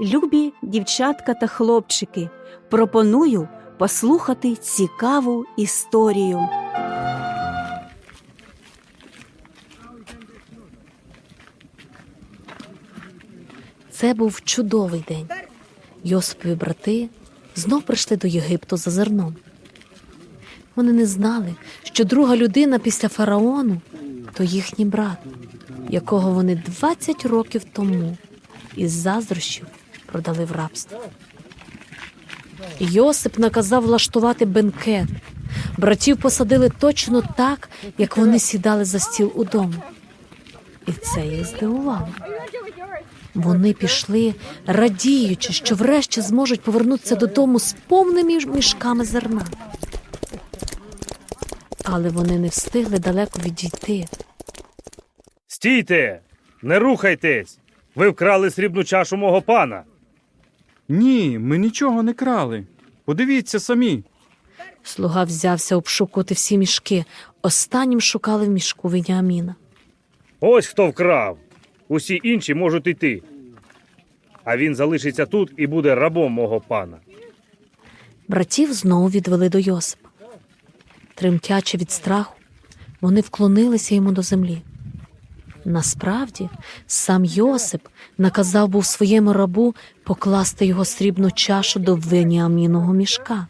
Любі дівчатка та хлопчики, пропоную послухати цікаву історію. Це був чудовий день. Йосипові брати знов прийшли до Єгипту за зерном. Вони не знали, що друга людина після фараону то їхній брат, якого вони 20 років тому із заздрощів продали в рабство. Йосип наказав влаштувати бенкет. Братів посадили точно так, як вони сідали за стіл удома. І це їх здивувало. Вони пішли, радіючи, що врешті зможуть повернутися додому з повними мішками зерна. Але вони не встигли далеко відійти. Стійте! Не рухайтесь! Ви вкрали срібну чашу мого пана. Ні, ми нічого не крали. Подивіться самі. Слуга взявся обшукувати всі мішки. Останнім шукали в мішку Веніаміна. Ось хто вкрав. Усі інші можуть йти. А він залишиться тут і буде рабом мого пана. Братів знову відвели до Йосипа. Тремтячи від страху, вони вклонилися йому до землі. Насправді, сам Йосип наказав був своєму рабу покласти його срібну чашу до Веніаміного мішка,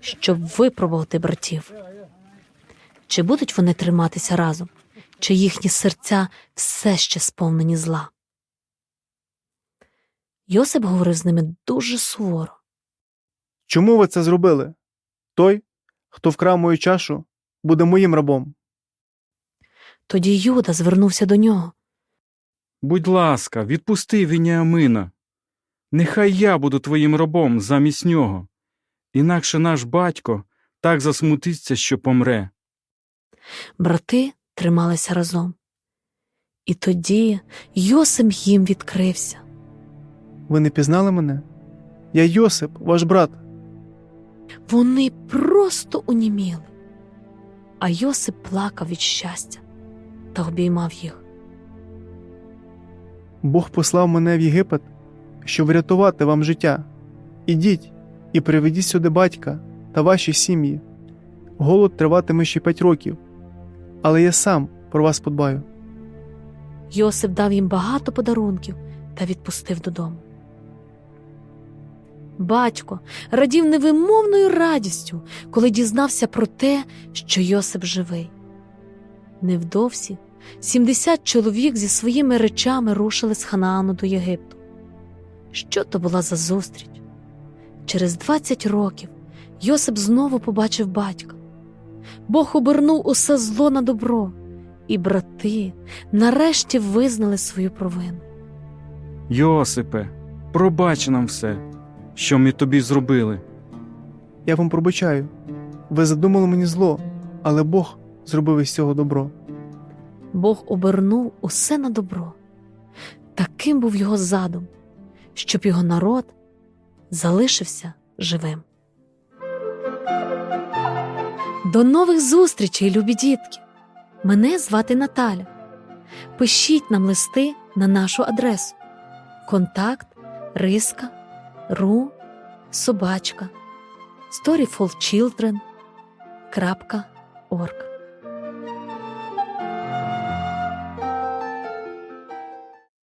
щоб випробувати братів. Чи будуть вони триматися разом, чи їхні серця все ще сповнені зла? Йосип говорив з ними дуже суворо. Чому ви це зробили? Той, хто вкрав мою чашу, буде моїм рабом. Тоді Юда звернувся до нього. Будь ласка, відпусти Вініамина. Нехай я буду твоїм рабом замість нього. Інакше наш батько так засмутиться, що помре. Брати трималися разом. І тоді Йосип їм відкрився. Ви не пізнали мене? Я Йосип, ваш брат. Вони просто уніміли. А Йосип плакав від щастя та обіймав їх. Бог послав мене в Єгипет, щоб врятувати вам життя. Ідіть і приведіть сюди батька та ваші сім'ї. Голод триватиме ще п'ять років, але я сам про вас подбаю. Йосип дав їм багато подарунків та відпустив додому. Батько радів невимовною радістю, коли дізнався про те, що Йосип живий. Невдовзі 70 чоловік зі своїми речами рушили з Ханаану до Єгипту. Що то була за зустріч? Через 20 років Йосип знову побачив батька. Бог обернув усе зло на добро, і брати нарешті визнали свою провину. Йосипе, пробач нам все, що ми тобі зробили. Я вам пробачаю. Ви задумали мені зло, але Бог зробив із цього добро. Бог обернув усе на добро. Таким був його задум, щоб його народ залишився живим. До нових зустрічей, любі дітки! Мене звати Наталя. Пишіть нам листи на нашу адресу контакт риска ру собачка storyfulchildren.org